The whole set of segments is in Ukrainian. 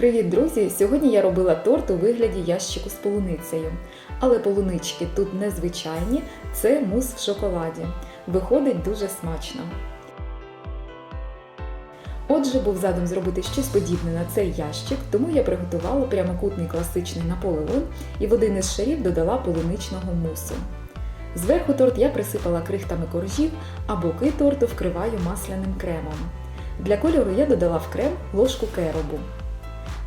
Привіт, друзі! Сьогодні я робила торт у вигляді ящику з полуницею. Але полунички тут не звичайні, це мус в шоколаді. Виходить дуже смачно. Отже, був задум зробити щось подібне на цей ящик, тому я приготувала прямокутний класичний наполеон і в один із шарів додала полуничного мусу. Зверху торт я присипала крихтами коржів, а боки торту вкриваю масляним кремом. Для кольору я додала в крем ложку керобу.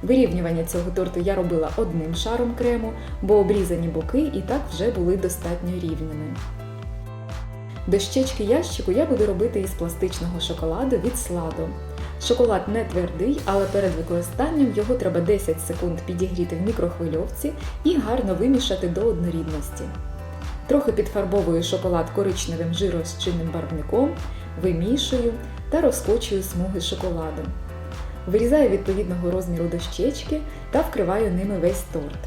Вирівнювання цього торту я робила одним шаром крему, бо обрізані боки і так вже були достатньо рівними. Дощечки ящику я буду робити із пластичного шоколаду від сладу. Шоколад не твердий, але перед використанням його треба 10 секунд підігріти в мікрохвильовці і гарно вимішати до однорідності. Трохи підфарбовую шоколад коричневим жирозчинним барвником, вимішую та розкочую смуги шоколаду. Вирізаю відповідного розміру дощечки та вкриваю ними весь торт.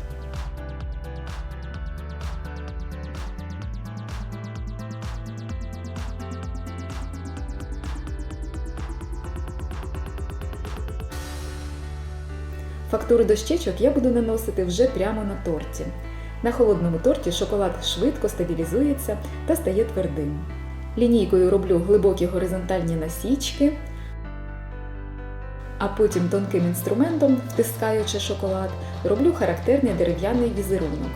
Фактуру дощечок я буду наносити вже прямо на торті. На холодному торті шоколад швидко стабілізується та стає твердим. Лінійкою роблю глибокі горизонтальні насічки, а потім тонким інструментом, втискаючи шоколад, роблю характерний дерев'яний візерунок.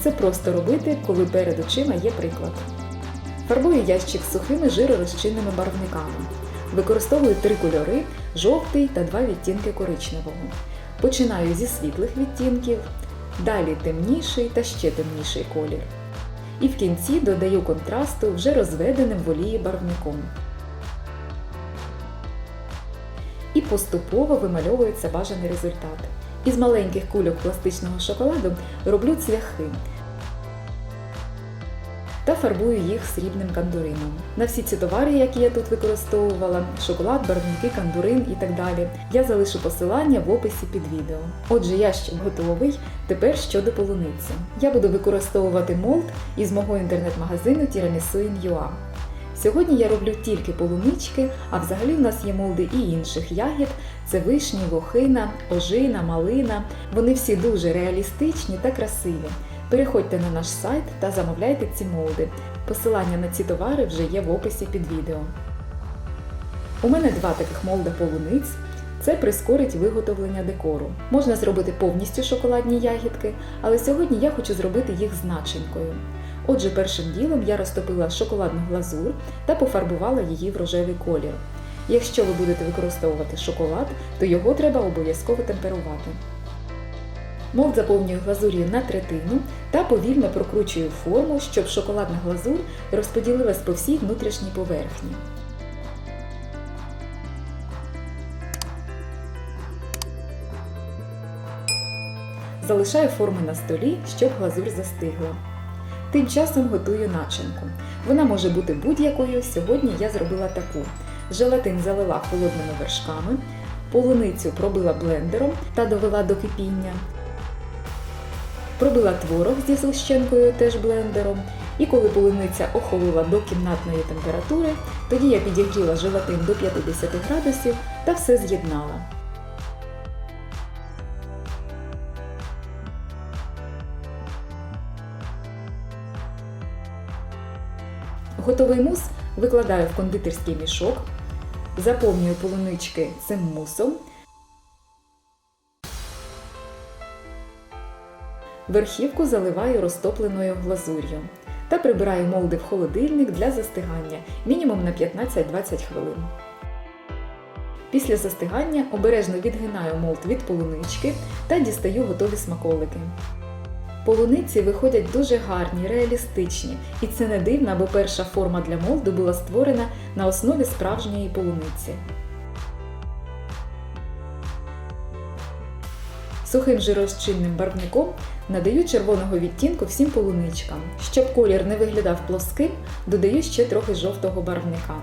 Це просто робити, коли перед очима є приклад. Фарбую ящик з сухими жиророзчинними барвниками. Використовую три кольори жовтий та два відтінки коричневого. Починаю зі світлих відтінків, далі темніший та ще темніший колір. І в кінці додаю контрасту вже розведеним в олії барвником. І поступово вимальовується бажаний результат. Із маленьких кульок пластичного шоколаду роблю цвяхи та фарбую їх срібним кандурином. На всі ці товари, які я тут використовувала, шоколад, барвники, кандурин і так далі, я залишу посилання в описі під відео. Отже, ящик готовий. Тепер щодо полуниці. Я буду використовувати молд із мого інтернет-магазину Tiramisu.in.ua. Сьогодні я роблю тільки полунички, а взагалі в нас є молди і інших ягід: це вишні, лохина, ожина, малина. Вони всі дуже реалістичні та красиві. Переходьте на наш сайт та замовляйте ці молди. Посилання на ці товари вже є в описі під відео. У мене два таких молда полуниць. Це прискорить виготовлення декору. Можна зробити повністю шоколадні ягідки, але сьогодні я хочу зробити їх з начинкою. Отже, першим ділом я розтопила шоколадну глазур та пофарбувала її в рожевий колір. Якщо ви будете використовувати шоколад, то його треба обов'язково темперувати. Молд заповнюю глазур'ю на третину та повільно прокручую форму, щоб шоколадна глазур розподілилась по всій внутрішній поверхні. Залишаю форму на столі, щоб глазур застигла. Тим часом готую начинку. Вона може бути будь-якою. Сьогодні я зробила таку: желатин залила холодними вершками, полуницю пробила блендером та довела до кипіння. Пробила творог зі згущенкою теж блендером. І коли полуниця охолола до кімнатної температури, тоді я підігріла желатин до 50 градусів та все з'єднала. Готовий мус викладаю в кондитерський мішок, заповнюю полунички цим мусом. Верхівку заливаю розтопленою глазур'ю та прибираю молди в холодильник для застигання мінімум на 15-20 хвилин. Після застигання обережно відгинаю молд від полунички та дістаю готові смаколики. Полуниці виходять дуже гарні, реалістичні, і це не дивно, бо перша форма для молду була створена на основі справжньої полуниці. Сухим жирозчинним барвником надаю червоного відтінку всім полуничкам. Щоб колір не виглядав плоским, додаю ще трохи жовтого барвника.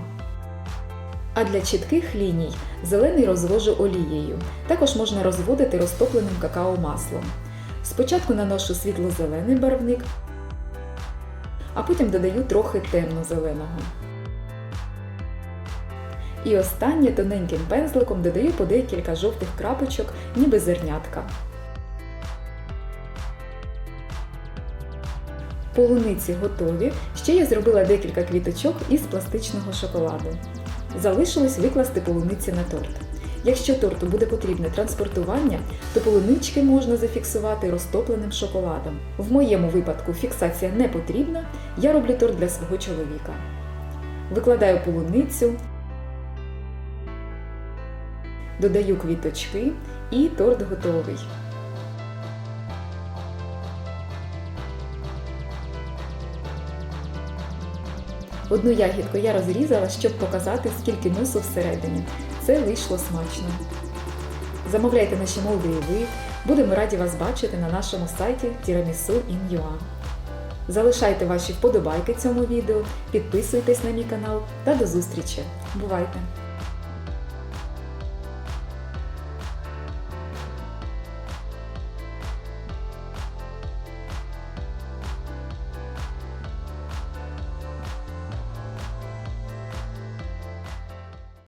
А для чітких ліній зелений розвожу олією. Також можна розводити розтопленим какао-маслом. Спочатку наношу світло-зелений барвник, а потім додаю трохи темно-зеленого. І останнє тоненьким пензликом додаю по декілька жовтих крапочок, ніби зернятка. Полуниці готові. Ще я зробила декілька квіточок із пластичного шоколаду. Залишилось викласти полуниці на торт. Якщо торту буде потрібне транспортування, то полунички можна зафіксувати розтопленим шоколадом. В моєму випадку фіксація не потрібна, я роблю торт для свого чоловіка. Викладаю полуницю, додаю квіточки і торт готовий. Одну ягідку я розрізала, щоб показати, скільки мису всередині. Це вийшло смачно. Замовляйте наші молди і ви. Будемо раді вас бачити на нашому сайті tiramisu.in.ua. Залишайте ваші вподобайки цьому відео, підписуйтесь на мій канал та до зустрічі. Бувайте!